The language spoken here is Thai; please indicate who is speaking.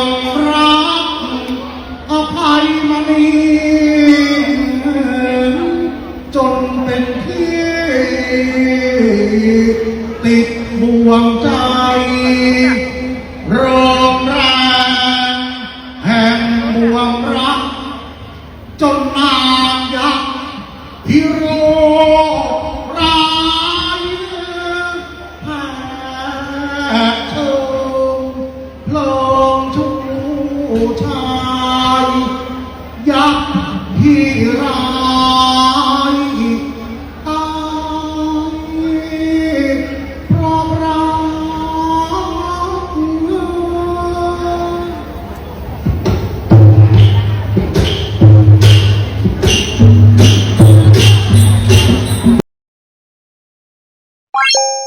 Speaker 1: องรักอภัยมณีจนเป็นที่ติดบ่วงใจโรงแรงแห่งบ่วงรัก จนนางยักษ์พิโร ผู้ชากษ์ที่ร้ายตายเพราะรักเงิน you